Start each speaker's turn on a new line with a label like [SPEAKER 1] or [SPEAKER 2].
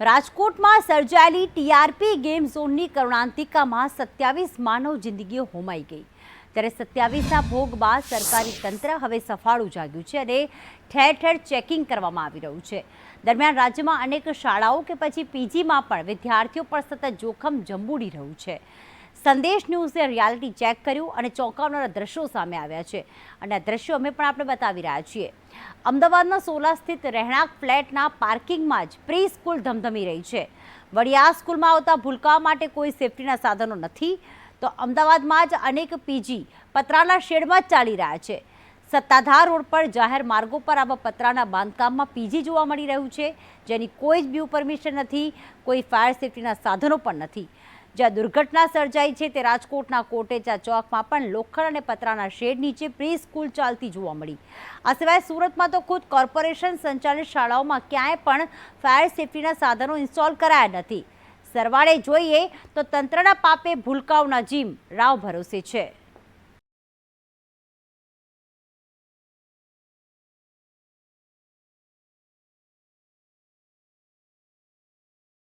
[SPEAKER 1] રાજકોટમાં સર્જાયેલી TRP game ઝોનની કરુણાંતિકામાં સત્યાવીસ માનવ જિંદગીઓ હોમાઈ ગઈ. ત્યારે સત્યાવીસના ભોગ બાદ સરકારી તંત્ર હવે સફાળું જાગ્યું છે અને ઠેર ઠેર ચેકિંગ કરવામાં આવી રહ્યું છે. દરમિયાન રાજ્યમાં અનેક શાળાઓ કે પછી પીજીમાં પણ વિદ્યાર્થીઓ પર સતત જોખમ જંબુડી રહ્યું છે. સંદેશ ન્યૂઝે રિયાલિટી ચેક કર્યું અને ચોંકાવનારા દ્રશ્યો સામે આવ્યા છે. અને આ દ્રશ્યો અમે પણ આપણે બતાવી રહ્યા છીએ. અમદાવાદના સોલા સ્થિત રહેણાંક ફ્લેટના પાર્કિંગમાં જ પ્રી સ્કૂલ ધમધમી રહી છે. આ સ્કૂલમાં આવતા ભૂલકાવા માટે કોઈ સેફટીના સાધનો નથી. તો અમદાવાદમાં જ અનેક પીજી પતરાના શેડમાં જ ચાલી રહ્યા છે. સત્તાધાર રોડ પર જાહેર માર્ગો પર આવા પતરાના બાંધકામમાં પીજી જોવા મળી રહ્યું છે. જેની કોઈ જ બ્યુ પરમિશન નથી, કોઈ ફાયર સેફટીના સાધનો પણ નથી. જ્યાં દુર્ઘટના સર્જાઈ છે તે રાજકોટના કોટેચા ચોકમાં પણ લોખંડ અને પતરાના શેડ નીચે પ્રી સ્કૂલ ચાલતી જોવા મળી. આ સિવાય સુરતમાં તો ખુદ કોર્પોરેશન સંચાલિત શાળાઓમાં ક્યાંય પણ ફાયર સેફટીના સાધનો ઇન્સ્ટોલ કરાયા નથી. સરવાળે જોઈએ તો તંત્રના પાપે ભૂલકાઓના જીમ રાવ ભરોસે છે.